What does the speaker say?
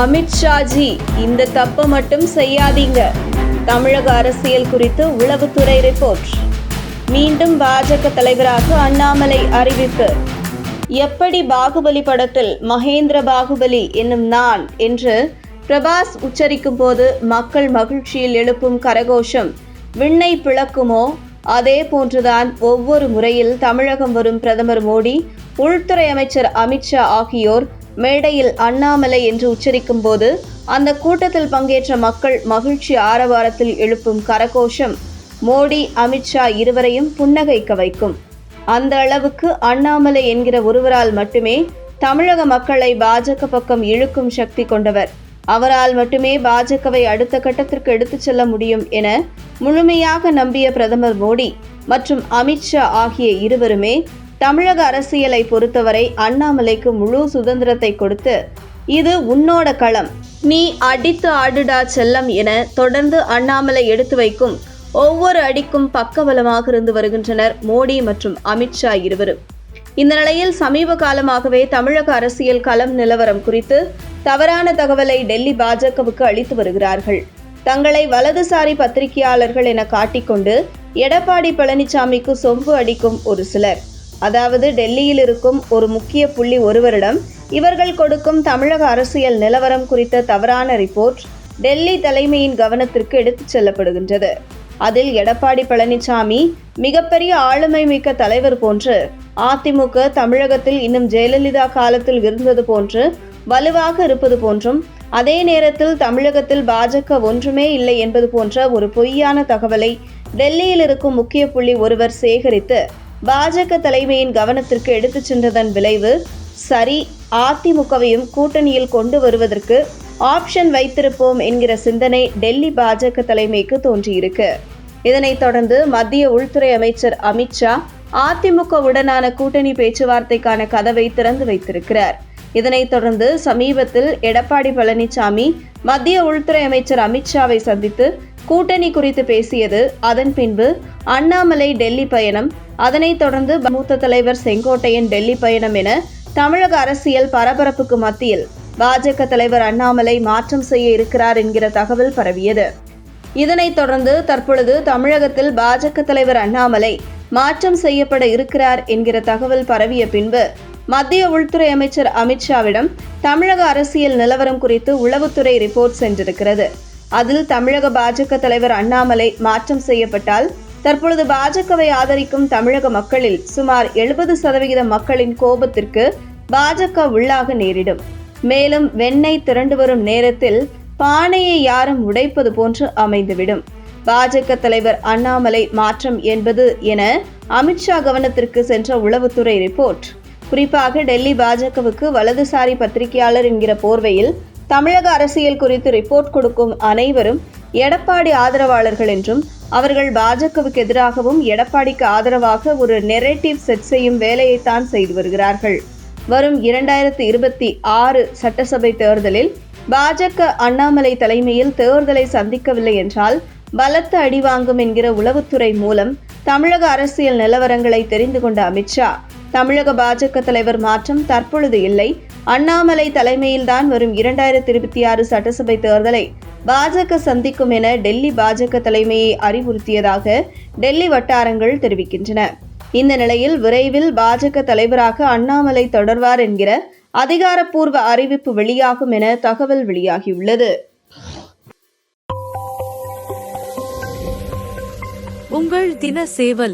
அமித்ஷாஜி இந்த தப்பை மட்டும் செய்யாதீங்க. தமிழக அரசியல் குறித்து உளவுத்துறை ரிப்போர்ட். மீண்டும் பாஜக தலைவராக அண்ணாமலை அறிவிப்பு. எப்படி பாகுபலி படத்தில் மகேந்திர பாகுபலி என்னும் நான் என்று பிரபாஸ் உச்சரிக்கும் போது மக்கள் மகிழ்ச்சியில் எழுப்பும் கரகோஷம். விண்ணை பிளக்குமோ? அதே போன்றுதான் ஒவ்வொரு முறையில் தமிழகம் வரும் பிரதமர் மோடி உள்துறை அமைச்சர் அமித்ஷா ஆகியோர் மேடையில் அண்ணாமலை என்று உச்சரிக்கும் போது அந்த கூட்டத்தில் பங்கேற்ற மக்கள் மகிழ்ச்சி ஆரவாரத்தில் எழுப்பும் கரகோஷம். மோடி அமித்ஷா இருவரையும் புன்னகைக்க வைக்கும். அந்த அளவுக்கு அண்ணாமலை என்கிற ஒருவரால் மட்டுமே தமிழக மக்களை பாஜக பக்கம் இழுக்கும் சக்தி கொண்டவர். அவரால் மட்டுமே பாஜகவை அடுத்த கட்டத்திற்கு எடுத்துச் செல்ல முடியும் என முழுமையாக நம்பிய பிரதமர் மோடி மற்றும் அமித்ஷா ஆகிய இருவருமே தமிழக அரசியலை பொறுத்தவரை அண்ணாமலைக்கு முழு சுதந்திரத்தை கொடுத்து இது உன்னோட களம். நீ அடித்து ஆடுடா செல்லம் என தொடர்ந்து அண்ணாமலை எடுத்து வைக்கும் ஒவ்வொரு அடிக்கும் பக்கபலமாக இருந்து வருகின்றனர் மோடி மற்றும் அமித்ஷா இருவரும். இந்த நிலையில் சமீப காலமாகவே தமிழக அரசியல் களம் நிலவரம் குறித்து தவறான தகவலை டெல்லி பாஜகவுக்கு அளித்து வருகிறார்கள். தங்களை வலதுசாரி பத்திரிகையாளர்கள் என காட்டிக்கொண்டு எடப்பாடி பழனிசாமிக்கு சொம்பு அடிக்கும் ஒரு சிலர். அதாவது டெல்லியில் இருக்கும் ஒரு முக்கிய புள்ளி ஒருவரிடம் இவர்கள் கொடுக்கும் தமிழக அரசியல் நிலவரம் குறித்த தவறான ரிப்போர்ட் டெல்லி தலைமையின் கவனத்திற்கு எடுத்துச் செல்லப்படுகின்றது. அதில் எடப்பாடி பழனிசாமி மிகப்பெரிய ஆளுமை மிக்க தலைவர் போன்று அதிமுக தமிழகத்தில் இன்னும் ஜெயலலிதா காலத்தில் இருந்தது போன்று வலுவாக இருப்பது போன்றும் அதே நேரத்தில் தமிழகத்தில் பாஜக ஒன்றுமே இல்லை என்பது போன்ற ஒரு பொய்யான தகவலை டெல்லியில் இருக்கும் முக்கிய புள்ளி ஒருவர் சேகரித்து பாஜக தலைமையின் கவனத்திற்கு எடுத்துச் சென்றதன் விளைவு சரி அதிமுகவையும் கூட்டணியில் கொண்டு வருவதற்கு ஆப்ஷன் வைத்திருப்போம் என்கிற சிந்தனை டெல்லி பாஜக தலைமைக்கு தோன்றியிருக்கு. இதனைத் தொடர்ந்து மத்திய உள்துறை அமைச்சர் அமித்ஷா அதிமுகவுடனான கூட்டணி பேச்சுவார்த்தைக்கான கதவை திறந்து வைத்திருக்கிறார். இதனைத் தொடர்ந்து சமீபத்தில் எடப்பாடி பழனிசாமி மத்திய உள்துறை அமைச்சர் அமித்ஷாவை சந்தித்து கூட்டணி குறித்து பேசியது அதன் பின்பு அண்ணாமலை டெல்லி பயணம் அதனைத் தொடர்ந்து மூத்த தலைவர் செங்கோட்டையின் டெல்லி பயணம் என தமிழக அரசியல் பரபரப்புக்கு மத்தியில் பாஜக தலைவர் அண்ணாமலை மாற்றம் செய்ய இருக்கிறார் என்கிற தகவல் பரவியது. இதனைத் தொடர்ந்து தற்பொழுது தமிழகத்தில் பாஜக தலைவர் அண்ணாமலை மாற்றம் செய்யப்பட இருக்கிறார் என்கிற தகவல் பரவிய பின்பு மத்திய உள்துறை அமைச்சர் அமித்ஷாவிடம் தமிழக அரசியல் நிலவரம் குறித்து உளவுத்துறை ரிப்போர்ட் சென்றிருக்கிறது. அதில் தமிழக பாஜக தலைவர் அண்ணாமலை மாற்றம் செய்யப்பட்டால் தற்பொழுது பாஜகவை ஆதரிக்கும் தமிழக மக்களில் சுமார் எழுபது சதவிகித மக்களின் கோபத்திற்கு பாஜக உள்ளாக நேரிடும். மேலும் வெண்ணெய் திரண்டு வரும் நேரத்தில் பானையை யாரும் உடைப்பது போன்று அமைந்துவிடும். பாஜக தலைவர் அண்ணாமலை மாற்றம் என்பது என அமித்ஷா கவனத்திற்கு சென்ற உளவுத்துறை ரிப்போர்ட். குறிப்பாக டெல்லி பாஜகவுக்கு வலதுசாரி பத்திரிகையாளர் என்கிற போர்வையில் தமிழக அரசியல் குறித்து ரிப்போர்ட் கொடுக்கும் அனைவரும் எடப்பாடி ஆதரவாளர்கள் என்றும் அவர்கள் பாஜகவுக்கு எதிராகவும் எடப்பாடிக்கு ஆதரவாக ஒரு நெரேட்டிவ் செட் செய்யும் வேலையைத்தான் செய்து வருகிறார்கள். வரும் இரண்டாயிரத்தி இருபத்தி ஆறு சட்டசபை தேர்தலில் பாஜக அண்ணாமலை தலைமையில் தேர்தலை சந்திக்கவில்லை என்றால் பலத்த அடி வாங்கும் என்கிற உளவுத்துறை மூலம் தமிழக அரசியல் நிலவரங்களை தெரிந்து கொண்ட அமித்ஷா தமிழக பாஜக தலைவர் மாற்றம் தற்பொழுது இல்லை. அண்ணாமலை தலைமையில்தான் வரும் இரண்டாயிரத்தி இருபத்தி ஆறு சட்டசபை தேர்தலை பாஜக சந்திக்கும் என டெல்லி பாஜக தலைமையை அறிவுறுத்தியதாக டெல்லி வட்டாரங்கள் தெரிவிக்கின்றன. இந்த நிலையில் விரைவில் பாஜக தலைவராக அண்ணாமலை தொடர்வார் என்கிற அதிகாரப்பூர்வ அறிவிப்பு வெளியாகும் என தகவல் வெளியாகியுள்ளது. உங்கள் தின சேவல்